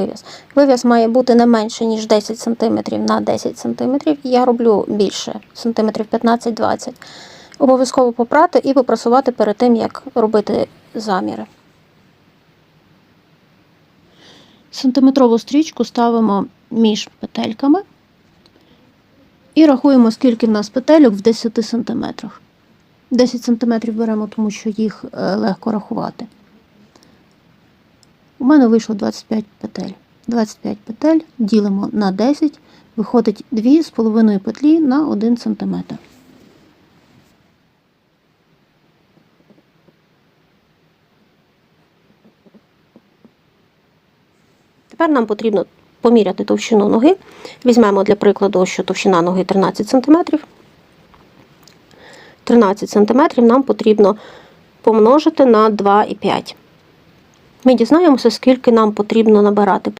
вив'яз. Вив'яз має бути не менше, ніж 10 см на 10 см. Я роблю більше, сантиметрів 15-20 Обов'язково попрати і попрасувати перед тим, як робити заміри. Сантиметрову стрічку ставимо між петельками і рахуємо, скільки в нас петельок в 10 см. 10 см беремо, тому що їх е, легко рахувати. У мене вийшло 25 петель. 25 петель ділимо на 10, виходить 2,5 петлі на 1 см. Тепер нам потрібно поміряти товщину ноги. Візьмемо для прикладу, що товщина ноги 13 см. 13 см нам потрібно помножити на 2,5. Ми дізнаємося, скільки нам потрібно набирати